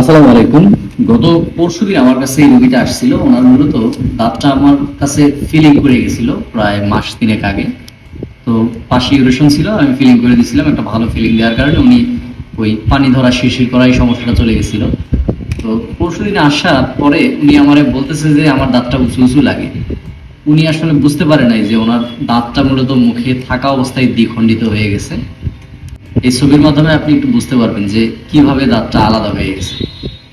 আসসালামু আলাইকুম। গত পরশু দিন আমার কাছে এই রোগীটা আসছিল। ওনার মূলত দাঁতটা আমার কাছে ফিলিং করে গেছিল প্রায় মাস তিনেক আগে। তো পাশে ইউরেশন ছিল, আমি ফিলিং করে দিয়েছিলাম, একটা ভালো ফিলিং দেওয়ার কারণে উনি ওই পানি ধরা শিরশির করা এই সমস্যাটা চলে গেছিল। তো পরশু দিন আসার পরে উনি আমারে বলতেছে যে আমার দাঁতটা উঁচু উঁচু লাগে। উনি আসলে বুঝতে পারে নাই যে ওনার দাঁতটা মূলত মুখে থাকা অবস্থায় দ্বিখণ্ডিত হয়ে গেছে। এই ছবির মাধ্যমে আপনি একটু বুঝতে পারবেন যে কীভাবে দাঁতটা আলাদা হয়ে গেছে।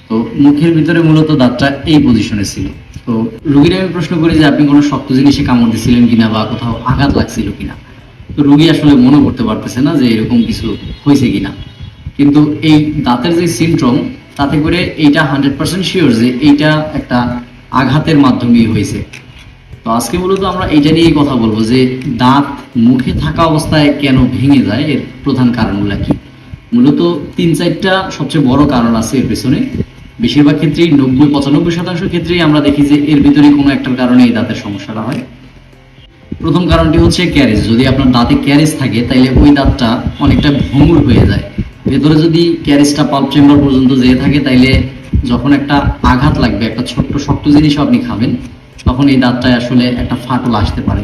তো মুখের ভিতরে মূলত দাঁতটা এই পজিশনে ছিল। তো রুগীর আমি প্রশ্ন করি যে আপনি কোনো শক্ত জিনিসে কামড় দিছিলেন কিনা বা কোথাও আঘাত লাগছিল কিনা। তো রুগী আসলে মনে করতে পারতেছে না যে এরকম কিছু হয়েছে কিনা। কিন্তু এই দাঁতের যে সিনড্রোম তাতে করে এইটা হান্ড্রেড পার্সেন্ট শিওর যে এইটা একটা আঘাতের মাধ্যমেই হয়েছে। তো আজকে মূলত আমরা এটা নিয়েই কথা বলব যে দাঁত মুখে থাকা অবস্থায় কেন ভেঙে যায়, এর প্রধান কারণগুলো কি? মূলত তিন চারটা সবচেয়ে বড় কারণ আছে এর পেছনে। বেশিরভাগ ক্ষেত্রেই নব্বই পঁচানব্বই শতাংশ ক্ষেত্রেই আমরা দেখি যে এর ভিতরে কোনো একটার কারণে এই দাঁতের সমস্যাটা হয়। প্রথম কারণটি হচ্ছে ক্যারেজ। যদি আপনার দাঁতে ক্যারেজ থাকে, তাইলে ওই দাঁতটা অনেকটা ভঙ্গুর হয়ে যায়। ভেতরে যদি ক্যারেজটা পাল্প চেম্বার পর্যন্ত যেয়ে থাকে, তাইলে যখন একটা আঘাত লাগবে, একটা ছোট্ট শক্ত জিনিসও আপনি খাবেন তখন এই দাঁতটায় আসলে একটা ফাটল আসতে পারে।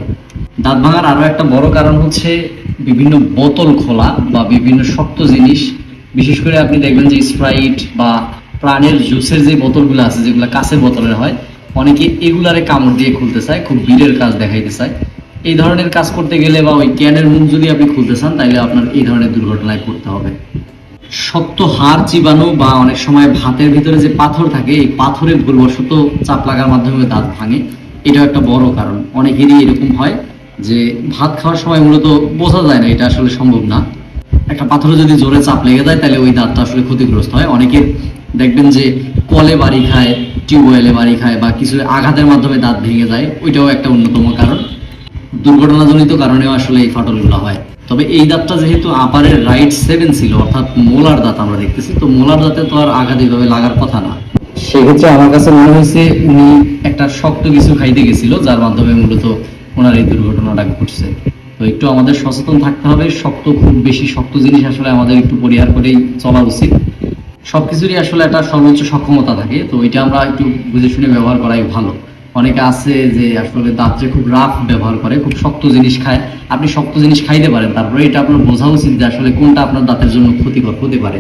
দাঁত ভাঙার আরও একটা বড় কারণ হচ্ছে বিভিন্ন বোতল খোলা বা বিভিন্ন শক্ত জিনিস। বিশেষ করে আপনি দেখবেন যে স্প্রাইট বা প্রাণের জুসের যে বোতলগুলো আছে, যেগুলো কাঁচের বোতলের হয়, অনেকে এগুলারে কামড় দিয়ে খুলতে চায়, খুব ভিড়ের কাজ দেখাইতে চায়। এই ধরনের কাজ করতে গেলে বা ওই ক্যানের মুখ যদি আপনি খুলতে চান তাহলে আপনার এই ধরনের দুর্ঘটনায় পড়তে হবে। শক্ত হাড় চিবানো বা অনেক সময় ভাতের ভিতরে যে পাথর থাকে, এই পাথরে ভুলবশত চাপ লাগার মাধ্যমে দাঁত ভাঙে। এটাও একটা বড় কারণ। অনেকেরই এরকম হয় যে ভাত খাওয়ার সময় মূলত বোঝা যায় না এটা আসলে সম্ভব না। একটা পাথরে যদি জোরে চাপ লেগে যায়, তাহলে ওই দাঁতটা আসলে ক্ষতিগ্রস্ত হয়। অনেকের দেখবেন যে কলে বাড়ি খায়, টিউবওয়েলে বাড়ি খায় বা কিছু আঘাতের মাধ্যমে দাঁত ভেঙে যায়, ওইটাও একটা অন্যতম কারণ। দুর্ঘটনাজনিত কারণেও আসলে এই ফাটলগুলো হয়। তবে এই দাঁতটা যেহেতু আপারের রাইট সেভেন ছিল, অর্থাৎ মোলার দাঁত আমরা দেখতেছি, তো মোলার দাঁতে তো আর আঘাত এইভাবে লাগার কথা না। সেক্ষেত্রে আমার কাছে মনে হয়েছে উনি একটা শক্ত কিছু খাইতে গেছিল, যার মাধ্যমে মূলত ওনার এই দুর্ঘটনাটা ঘটছে। তো একটু আমাদের সচেতন থাকতে হবে, শক্ত খুব বেশি শক্ত জিনিস আসলে আমাদের একটু পরিহার করেই চলা উচিত। সবকিছুরই আসলে একটা সর্বোচ্চ সক্ষমতা থাকে, তো এটা আমরা একটু বুঝে শুনে ব্যবহার করাই ভালো। অনেকে আছে যে আসলে দাঁত যে খুব রাফ ব্যবহার করে, খুব শক্ত জিনিস খায়। আপনি শক্ত জিনিস খাইতে পারেন, তারপরে এটা আপনার বোঝা উচিত যে আসলে কোনটা আপনার দাঁতের জন্য ক্ষতিকর হতে পারে।